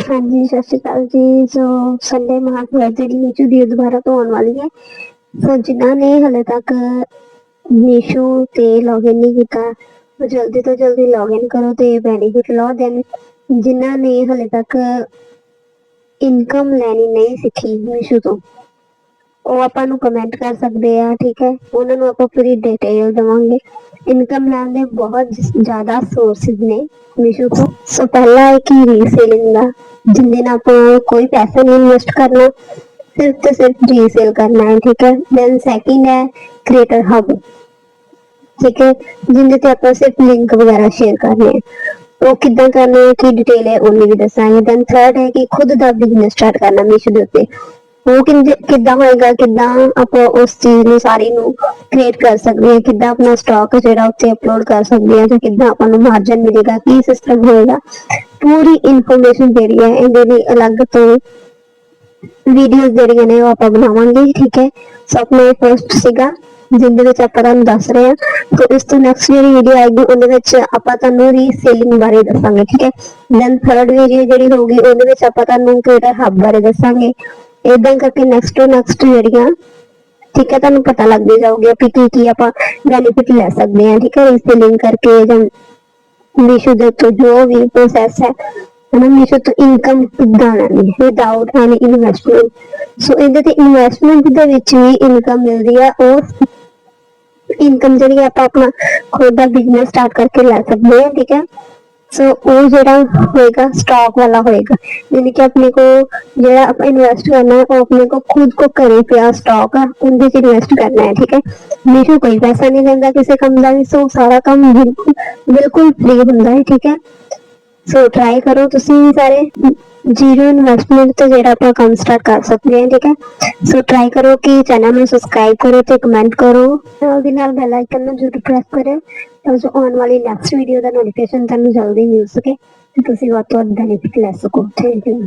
ਹਾਂਜੀ, ਸਤਿ ਸ਼੍ਰੀ ਅਕਾਲ ਜੀ। ਸੋ ਸੰਡੇ ਮਹਾਪੁਰਖ ਜਿਹੜੀ ਮੀਸ਼ੂ ਦੀ ਦੁਬਾਰਾ ਤੋਂ ਆਉਣ ਵਾਲੀ ਹੈ, ਸੋ ਜਿਨ੍ਹਾਂ ਨੇ ਹਲੇ ਤੱਕ ਮੀਸ਼ੂ ਤੇ ਲੌਗਇਨ ਨਹੀਂ ਕੀਤਾ, ਉਹ ਜਲਦੀ ਤੋਂ ਜਲਦੀ ਲੌਗਇਨ ਕਰੋ ਤੇ ਬੈਨੀਫਿਟ ਲਓ ਦੈਨ, ਜਿਨ੍ਹਾਂ ਨੇ ਹਲੇ ਤੱਕ ਇਨਕਮ ਲੈਣੀ ਨਹੀਂ ਸਿੱਖੀ ਮੀਸ਼ੂ ਤੋਂ, ਉਹ ਆਪਾਂ ਨੂੰ ਕਮੈਂਟ ਕਰ ਸਕਦੇ ਆ, ਠੀਕ ਹੈ? ਉਹਨਾਂ ਨੂੰ ਆਪਾਂ ਪੂਰੀ ਡਿਟੇਲ ਦੇਵਾਂਗੇ। ਇਨਕਮ ਲੈਣ ਦੇ ਬਹੁਤ ਜ਼ਿਆਦਾ ਸੋਰਸਿਸ ਨੇ ਮੀਸ਼ੋ ਤੋਂ। ਸੋ ਪਹਿਲਾ ਹੈ ਕਿ ਰੀਸੇਲਿੰਗ ਦਾ ਜਿੰਦੇ ਨਾਲ ਆਪਾਂ ਕੋਈ ਪੈਸਾ ਨਹੀਂ ਇਨਵੈਸਟ ਕਰਨਾ, ਸਿਰਫ ਤੇ ਸਿਰਫ ਰੀਸੇਲ ਕਰਨਾ ਹੈ, ਠੀਕ ਹੈ? ਦੈਨ ਸੈਕਿੰਡ ਹੈ ਕ੍ਰੀਏਟਰ ਹਬ ਠੀਕ ਹੈ? ਜਿੰਦੇ ਤੇ ਆਪਾਂ ਸਿਰਫ ਲਿੰਕ ਵਗੈਰਾ ਸ਼ੇਅਰ ਕਰਨੇ ਹੈ। ਉਹ ਕਿੱਦਾਂ ਕਰਨਾ ਹੈ, ਕੀ ਡਿਟੇਲ ਹੈ ਉਹ ਵੀ ਦੱਸਾਂਗੇ। ਦੈਨ ਥਰਡ ਹੈ ਕਿ ਖੁਦ ਦਾ ਬਿਜ਼ਨਸ ਸਟਾਰਟ ਕਰਨਾ ਮੀਸ਼ੋ ਦੇ ਉੱਤੇ। ਉਹ ਕਿੱਦਾਂ ਹੋਏਗਾ, ਕਿੱਦਾਂ ਆਪਾਂ ਉਸ ਚੀਜ਼ ਨੂੰ ਸਾਰੀ ਨੂੰ ਕ੍ਰੀਏਟ ਕਰ ਸਕਦੇ ਹਾਂ? ਕਿੱਦਾਂ ਆਪਣਾ ਸਟਾਕ ਜਿਹੜਾ ਉੱਤੇ ਅਪਲੋਡ ਕਰ ਸਕਦੇ ਹਾਂ? ਜਾਂ ਕਿੱਦਾਂ ਆਪਾਂ ਨੂੰ ਮਾਰਜਨ ਮਿਲੇਗਾ? ਕੀ ਸਿਸਟਮ ਹੋਏਗਾ? ਪੂਰੀ ਇਨਫੋਰਮੇਸ਼ਨ ਜਿਹੜੀ ਹੈ, ਇਹਦੇ ਲਈ ਅਲੱਗ ਤੋਂ ਵੀਡੀਓਜ਼ ਜਿਹੜੀਆਂ ਨੇ, ਉਹ ਆਪਾਂ ਬਣਾਵਾਂਗੇ, ਠੀਕ ਹੈ? ਸੋ ਆਪਣਾ ਫਰਸਟ ਸੀਗਾ ਜਿੰਦੇ ਵਿੱਚ ਆਪਾਂ ਤੁਹਾਨੂੰ ਦੱਸ ਰਹੇ ਹਾਂ। ਤੇ ਇਸ ਤੋਂ ਨੈਕਸਟ ਜਿਹੜੀ ਵੀਡੀਓ ਆਏਗੀ, ਉਹਦੇ ਵਿੱਚ ਆਪਾਂ ਤੁਹਾਨੂੰ ਰੀਸੇਲਿੰਗ ਬਾਰੇ ਦੱਸਾਂਗੇ, ਠੀਕ ਹੈ? ਦੈਨ ਥਰਡ ਵੀਡੀਓ ਜਿਹੜੀ ਹੋਊਗੀ, ਉਹਦੇ ਵਿੱਚ ਆਪਾਂ ਤੁਹਾਨੂੰ ਕ੍ਰੀਏਟਰ ਹੱਬ ਬਾਰੇ ਦੱਸਾਂਗੇ। ਇਦਾਂ ਕਰਕੇ ਨੈਕਸਟ ਟੂ ਨੈਕਸਟ ਜਿਹੜੀਆਂ, ਠੀਕ ਹੈ, ਤੁਹਾਨੂੰ ਪਤਾ ਲੱਗ ਜਾਊਗਾ ਕਿ ਕੀ ਕੀ ਆਪਾਂ ਬੈਨੀਫਿਟ ਲੈ ਸਕਦੇ ਹਾਂ, ਠੀਕ ਹੈ? ਰੀਸੇਲਿੰਗ ਕਰਕੇ ਜਾਂ ਮੀਸ਼ੋ ਦੇ ਤੋਂ ਜੋ ਵੀ ਪ੍ਰੋਸੈਸ ਹੈ ਹਨਾ ਮੀਸ਼ੋ ਤੋਂ ਇਨਕਮ ਕਿੱਦਾਂ ਲੈਣੀ ਹੈ ਵਿਦਆਊਟ ਐਨੀ ਇਨਵੈਸਟਮੈਂਟ ਸੋ ਇਹਦੇ ਤੇ ਇਨਵੈਸਟਮੈਂਟ ਦੇ ਵਿੱਚ ਵੀ ਇਨਕਮ ਮਿਲਦੀ ਹੈ, ਉਹ ਇਨਕਮ ਜਿਹੜੀ ਆਪਾਂ ਆਪਣਾ ਖੁਦ ਦਾ ਬਿਜ਼ਨਸ ਸਟਾਰਟ ਕਰਕੇ ਲੈ ਸਕਦੇ ਹਾਂ, ਠੀਕ ਹੈ? ਸੋ ਉਹ ਜਿਹੜਾ ਹੋਏਗਾ ਸਟਾਕ ਵਾਲਾ ਹੋਏਗਾ ਯਾਨੀ ਕਿ ਆਪਣੇ ਕੋ ਜਿਹੜਾ ਆਪਾਂ ਇਨਵੈਸਟ ਕਰਨਾ ਹੈ ਉਹ ਆਪਣੇ ਕੋ ਖੁਦ ਕੋ ਘਰੇ ਪਿਆ ਸਟਾਕ ਹੈ ਉਹਦੇ ਚ ਇਨਵੈਸਟ ਕਰਨਾ ਹੈ ਠੀਕ ਹੈ ਮੀਸ਼ੋ ਕੋਈ ਪੈਸਾ ਨਹੀਂ ਲੈਂਦਾ ਕਿਸੇ ਕੰਮ ਦਾ ਵੀ ਸੋ ਸਾਰਾ ਕੰਮ ਬਿਲਕੁਲ ਬਿਲਕੁਲ ਫ੍ਰੀ ਹੁੰਦਾ ਹੈ ਠੀਕ ਹੈ ਸੋ ਟਰਾਈ ਕਰੋ ਤੁਸੀਂ ਵੀ ਸਾਰੇ ਜ਼ੀਰੋ ਇਨਵੈਸਟਮੈਂਟ ਤੇ ਜਿਹੜਾ ਆਪਾਂ ਕੰਮ ਸਟਾਰਟ ਕਰ ਸਕਦੇ ਹਾਂ ਠੀਕ ਹੈ? ਸੋ ਟਰਾਈ ਕਰੋ ਕਿ ਚੈਨਲ ਨੂੰ ਸਬਸਕ੍ਰਾਈਬ ਕਰੋ ਤੇ ਕਮੈਂਟ ਕਰੋ। ਨਾਲ ਦੀ ਨਾਲ ਬੈਲ ਆਈਕਨ ਨੂੰ ਜ਼ਰੂਰ ਪ੍ਰੈਸ ਕਰੋ ਤਾਂ ਜੋ ਆਉਣ ਵਾਲੀ ਨੈਕਸਟ ਵੀਡੀਓ ਦਾ ਨੋਟੀਫਿਕੇਸ਼ਨ ਤੁਹਾਨੂੰ ਜਲਦੀ ਮਿਲ ਸਕੇ ਤੇ ਤੁਸੀਂ ਵੱਧ ਤੋਂ ਵੱਧ ਬੈਨੀਫਿਟ ਲੈ ਸਕੋ। Thank you